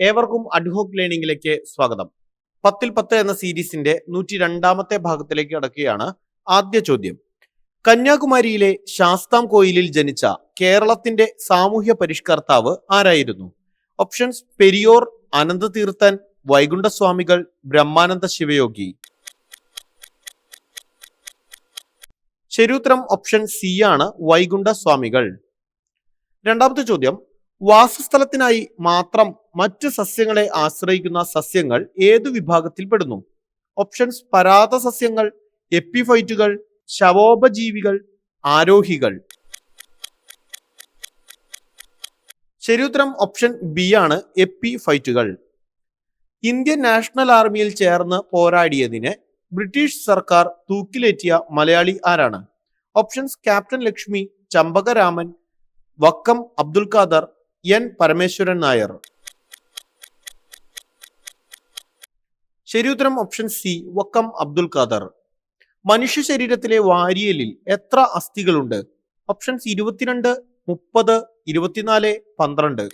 ഏവർക്കും അഡ്ഹോക്ക് ലേണിംഗിലേക്ക് സ്വാഗതം. പത്തിൽ പത്ത് എന്ന സീരീസിന്റെ നൂറ്റി രണ്ടാമത്തെ ഭാഗത്തിലേക്ക് കടക്കുകയാണ് ആദ്യ ചോദ്യം. കന്യാകുമാരിയിലെ ശാസ്താം കോയിലിൽ ജനിച്ച കേരളത്തിന്റെ സാമൂഹ്യ പരിഷ്കർത്താവ് ആരായിരുന്നു? ഓപ്ഷൻസ് പെരിയോർ അനന്തതീർത്ഥൻ വൈകുണ്ഠസ്വാമികൾ ബ്രഹ്മാനന്ദ ശിവയോഗി. ശരിയുത്തരം ഓപ്ഷൻ സി ആണ് വൈകുണ്ഠ സ്വാമികൾ രണ്ടാമത്തെ ചോദ്യം വാസസ്ഥലത്തിനായി മാത്രം മറ്റു സസ്യങ്ങളെ ആശ്രയിക്കുന്ന സസ്യങ്ങൾ ഏതു വിഭാഗത്തിൽപ്പെടുന്നു ഓപ്ഷൻസ് പരാത സസ്യങ്ങൾ എപ്പിഫൈറ്റുകൾ ശവോപജീവികൾ ആരോഹികൾ. ശരിയുത്തരം ഓപ്ഷൻ ബി ആണ് എപ്പിഫൈറ്റുകൾ ഇന്ത്യൻ നാഷണൽ ആർമിയിൽ ചേർന്ന് പോരാടിയതിന് ബ്രിട്ടീഷ് സർക്കാർ തൂക്കിലേറ്റിയ മലയാളി ആരാണ്? Options captain Lakshmi Champakaraman Vakkom Abdul Khader N Parameswaran Nair. ശരിയുത്തരം ഓപ്ഷൻ സി വക്കം അബ്ദുൽ ഖാദർ. മനുഷ്യ ശരീരത്തിലെ വാരിയലിൽ എത്ര അസ്ഥികളുണ്ട്? ഓപ്ഷൻസ് ഇരുപത്തിരണ്ട് മുപ്പത് ഇരുപത്തിനാല് പന്ത്രണ്ട്.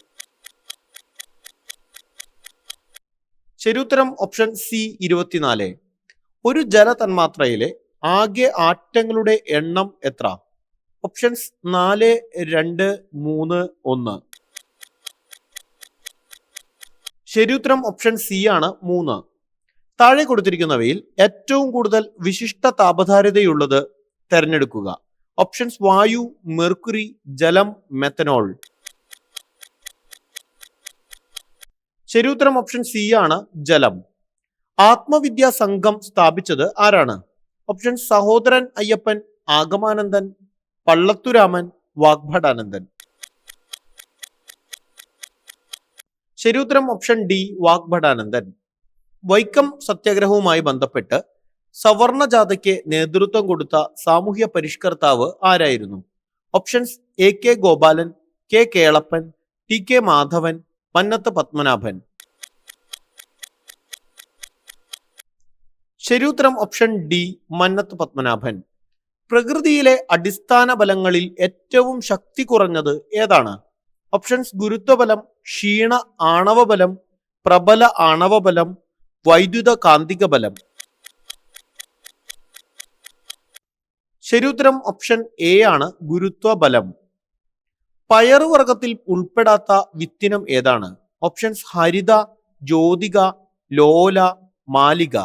ശരിയുത്തരം ഓപ്ഷൻ സി ഇരുപത്തിനാല്. ഒരു ജലതന്മാത്രയിലെ ആകെ ആറ്റങ്ങളുടെ എണ്ണം എത്ര? ഓപ്ഷൻസ് നാല് രണ്ട് മൂന്ന് ഒന്ന്. ശരിയുത്തരം ഓപ്ഷൻ സി ആണ് മൂന്ന്. താഴെ കൊടുത്തിരിക്കുന്നവയിൽ ഏറ്റവും കൂടുതൽ വിശിഷ്ട താപധാരിതയുള്ളത് തെരഞ്ഞെടുക്കുക. ഓപ്ഷൻസ് വായു മെർക്കുറി ജലം മെത്തനോൾ ശരിയുത്തരം ഓപ്ഷൻ സി ആണ് ജലം. ആത്മവിദ്യാ സംഘം സ്ഥാപിച്ചത് ആരാണ്? ഓപ്ഷൻ സഹോദരൻ അയ്യപ്പൻ ആഗമാനന്ദൻ പള്ളത്തുരാമൻ വാഗ്ഭടാനന്ദൻ. ശരിയുത്തരം ഓപ്ഷൻ ഡി വാഗ്ഭടാനന്ദൻ. വൈക്കം സത്യാഗ്രഹവുമായി ബന്ധപ്പെട്ട് സവർണ ജാഥയ്ക്ക് നേതൃത്വം കൊടുത്ത സാമൂഹ്യ പരിഷ്കർത്താവ് ആരായിരുന്നു? Options A K Gopalan K Kelappan T K Madhavan Mannath Padmanabhan. ശരിയുത്തരം ഓപ്ഷൻ ഡി മന്നത്ത് പത്മനാഭൻ. പ്രകൃതിയിലെ അടിസ്ഥാന ബലങ്ങളിൽ ഏറ്റവും ശക്തി കുറഞ്ഞത് ഏതാണ്? ഓപ്ഷൻസ് ഗുരുത്വബലം ക്ഷീണ ആണവബലം പ്രബല ആണവബലം വൈദ്യുത കാന്തിക ബലം ശരിയുത്തരം ഓപ്ഷൻ എ ആണ് ഗുരുത്വബലം. പയറുവർഗത്തിൽ ഉൾപ്പെടാത്ത വിത്തിനം ഏതാണ്? ഓപ്ഷൻസ് ഹരിത ജ്യോതിക ലോല മാലിക.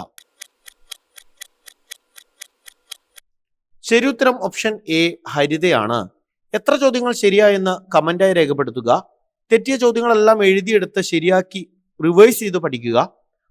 ശരിയുത്തരം ഓപ്ഷൻ എ ഹരിതയാണ്. എത്ര ചോദ്യങ്ങൾ ശരിയായെന്ന് കമന്റായി രേഖപ്പെടുത്തുക. തെറ്റിയ ചോദ്യങ്ങളെല്ലാം എഴുതിയെടുത്ത് ശരിയാക്കി റിവേഴ്സ് ചെയ്ത് പഠിക്കുക.